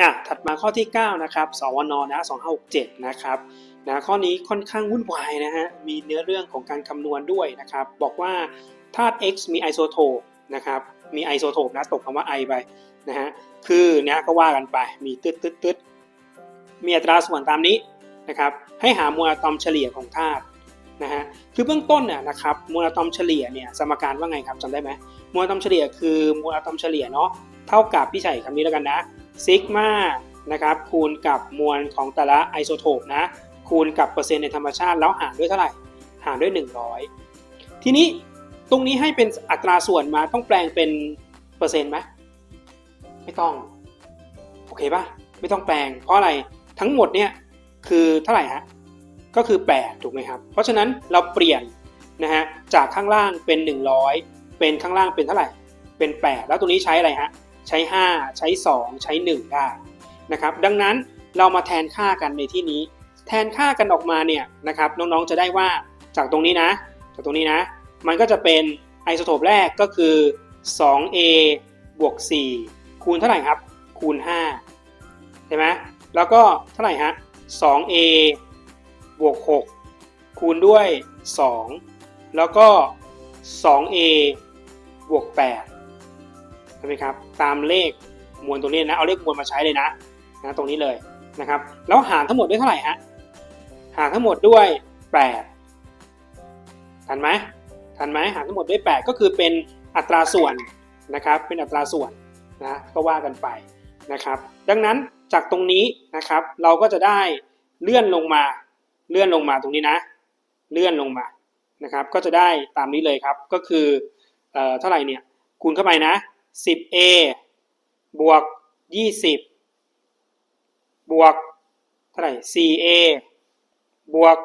อะถัดมาข้อที่ 9 นะครับ สวนนะ2567 นะครับนะข้อนี้ค่อนข้างวุ่นวายนะฮะ มีเนื้อเรื่องของการคำนวณด้วยนะครับ บอกว่าธาตุ x มีไอโซโทปนะครับ มีไอโซโทปนะ ตกคำว่า i ไปนะฮะ คือเนี่ยก็ว่ากันไป มีตึ๊ดตึ๊ดตึ๊ดมีอัตราส่วนตามนี้นะครับ ให้หามวลอะตอมเฉลี่ยของธาตุนะฮะ คือเบื้องต้นเนี่ยนะครับมวลอะตอมเฉลี่ยเนี่ยสมการว่าไงครับจำได้ไหมมวลอะตอมเฉลี่ยคือมวลอะตอมเฉลี่ยเนาะ เท่ากับพี่ใส่คำนี้แล้วกันนะ ซิกมานะครับคูณกับมวลของแต่ละไอโซโทปนะคูณกับเปอร์เซ็นต์ในธรรมชาติแล้วหารด้วยเท่าไหร่ หารด้วย 100 ทีนี้ตรงนี้ให้เป็นอัตราส่วนมาต้องแปลงเป็นเปอร์เซ็นต์ไหมไม่ต้อง โอเคปะไม่ต้องแปลง เพราะอะไรทั้งหมดเนี่ยคือเท่าไหร่ฮะก็คือ 8 ถูกไหมครับ เพราะฉะนั้นเราเปลี่ยนนะฮะจากข้างล่างเป็น 100 เป็นข้างล่างเป็นเท่าไหร่เป็น 8 แล้วตรงนี้ใช้อะไรฮะ ใช้ 5 ใช้ 2 ใช้ 1 ได้นะครับดังนั้นเรามาแทนค่ากันในที่นี้ แทนค่ากันออกมาเนี่ยนะครับน้องๆจะได้ว่าจากตรงนี้นะ จากตรงนี้นะ มันก็จะเป็นไอโซโทปแรกก็คือ 2a บวก 4 คูณเท่าไหร่ครับ คูณ 5 ใช่ไหมแล้วก็เท่าไหร่ฮะ 2a บวก 6 คูณด้วย 2 แล้วก็ 2a บวก 8 ช่ไหมครับตามเลขมวลตรงนี้นะเอาเลขมวลมาใช้เลยนะนะตรงนี้เลยนะครับแล้วหารทั้งหมดด้วยเท่าไหร่ฮะหารทั้งหมดด้วย 8 ทันไหมทันไหมหารทั้งหมดด้วย 8 ก็คือเป็นอัตราส่วนนะครับเป็นอัตราส่วนนะก็ว่ากันไปนะครับดังนั้นจากตรงนี้นะครับเราก็จะได้เลื่อนลงมาเลื่อนลงมาตรงนี้นะ เลื่อนลงมานะครับก็จะได้ตามนี้เลยครับก็คือเอ่อเท่าไหร่เนี่ยคูณเข้าไปนะ 10a บวก 20 บวกเท่าไหร่ 4a บวก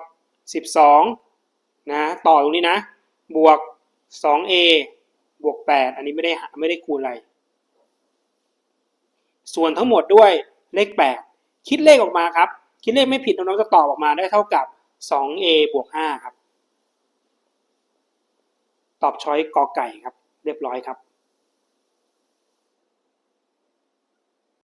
12 นะ ต่อตรงนี้นะ บวก 2a บวก 8 อันนี้ไม่ได้หาไม่ได้คูณอะไร ส่วนทั้งหมดด้วยเลข 8 คิดเลขออกมาครับ คิดเลขไม่ผิดน้องๆจะตอบออกมาได้เท่ากับ 2a บวก 5 ครับ ตอบช้อยกอไก่ครับ เรียบร้อยครับ